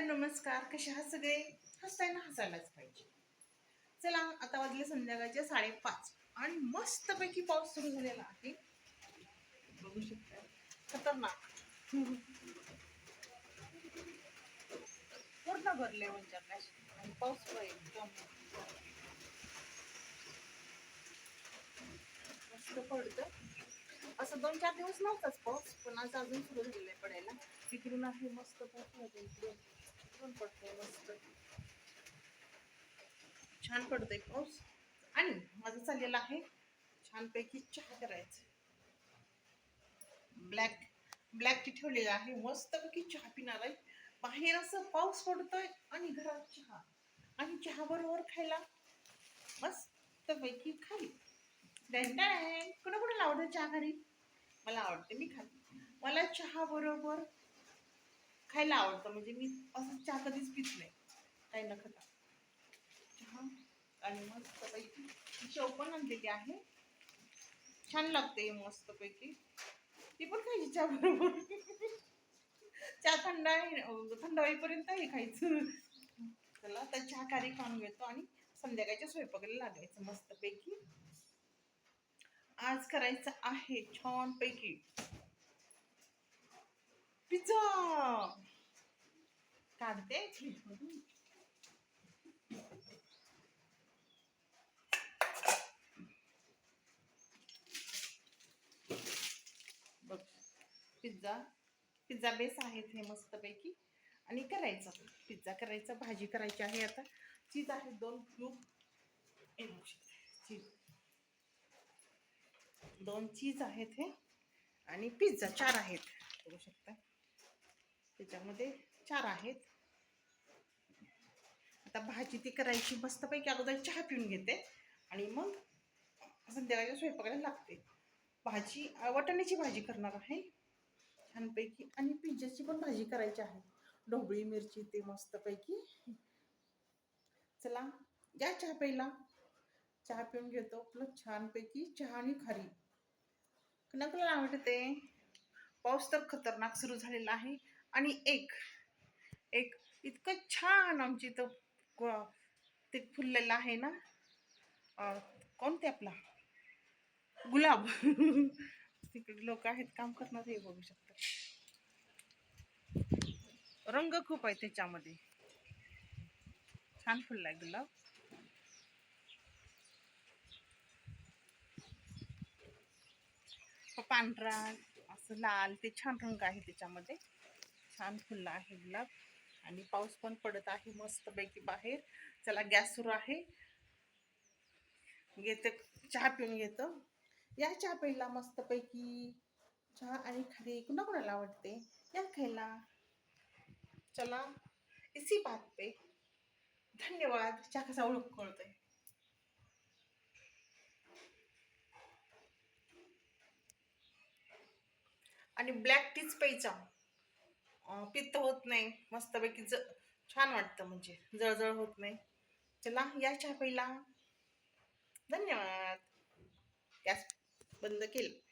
Hello नमस्कार. कसे आहात सगळे? हसतायना हसायलाच पाहिजे. चला आता वाजले संध्याकाळचे साडेपाच आणि मस्तपैकी पाऊस सुरू झालेला आहे. बघू शकता. खतरनाक. पूर्ण भरले म्हणजे आकाश. आणि पाऊस पण एकदम मस्त पडतं. असं दोन चार दिवस नव्हताच पाऊस पण आज अजून सुरू झालेलं आहे पडायला. तिकडून आहे मस्त पाऊस. होते पडतोय मस्त. छान पडतोय पाऊस. आणि माझं चाललेलं आहे छानपैकी चहा करायचं. ब्लॅक ब्लॅक टी ठेवलेली आहे. मस्तपैकी चहा पिणार आहे. बाहेर असं पाऊस पडतोय आणि घरात चहा. आणि चहा बरोबर खायला मस्तपैकी खाली. कुणा कुणाला आवडतं चहा घरी मला आवडते मी खाली. मला चहा बरोबर खायला आवडतं. म्हणजे मी असं चहा कधीच पित नाही. काही न खाता चहा आणि मस्तपैकी शेव पण आणलेली आहे. छान लागते मस्तपैकी ती पण खायची चहा बरोबर. चहा थंड आहे थंड होईपर्यंत हे खायचं. चला तर चहा कारी खाऊन घेतो आणि संध्याकाळच्या स्वयंपाकाला लागायचं मस्तपैकी आज करायचं आहे छान पैकी. पिझ्झा. काढते बघ पिझ्झा पिझ्झा बेस आहेत हे मस्तपैकी. आणि करायचं पिझ्झा करायचा भाजी करायची आहे आता. चीज आहे दोन क्यूब चीज. दोन चीज आहेत हे. आणि पिझ्झा चार आहेत. बघू शकता. त्याच्यामध्ये चार आहेत. आता भाजी ती करायची मस्तपैकी अगोदर चहा पिऊन घेते आणि मग संध्याकाळच्या स्वयंपाकाला लागते. भाजी वाटाण्याची भाजी करणार आहे. छानपैकी आणि पिझ्झाची पण भाजी करायची आहे. ढोबळी मिरची ते मस्तपैकी. चला या चहा प्यायला. चहा पिऊन घेतो. आपलं छानपैकी चहा आणि खारी. कुणाकुणाला आवडते? पाऊस तर खतरनाक सुरू झालेला आहे. आणि एक एक इतकं छान आमची इथं ते फुललेलं आहे ना? कोणते आपला? गुलाब. तिकडे लोक आहेत काम करणार हे बघू शकता. रंग खूप आहे त्याच्यामध्ये. छान फुललाय गुलाब. पांढरा असं लाल ते छान रंग आहे त्याच्यामध्ये. छान खुलला आहे गुलाब. आणि पाऊस पण पडत आहे मस्तपैकी बाहेर. चला गॅस सुरू आहे. घेते चहा पिऊन घेतो. या चहा प्यायला मस्तपैकी चहा आणि खारी कुणा कुणाला आवडते? या खायला. चला इसी बात पे. धन्यवाद. चहा कसा ओळख कळतोय आणि ब्लॅक टीच प्यायचा. पित्त होत नाही. मस्तपैकी ज छान वाटतं म्हणजे. जळजळ होत नाही. चला या चहा पहिला. धन्यवाद. गॅस बंद केलं.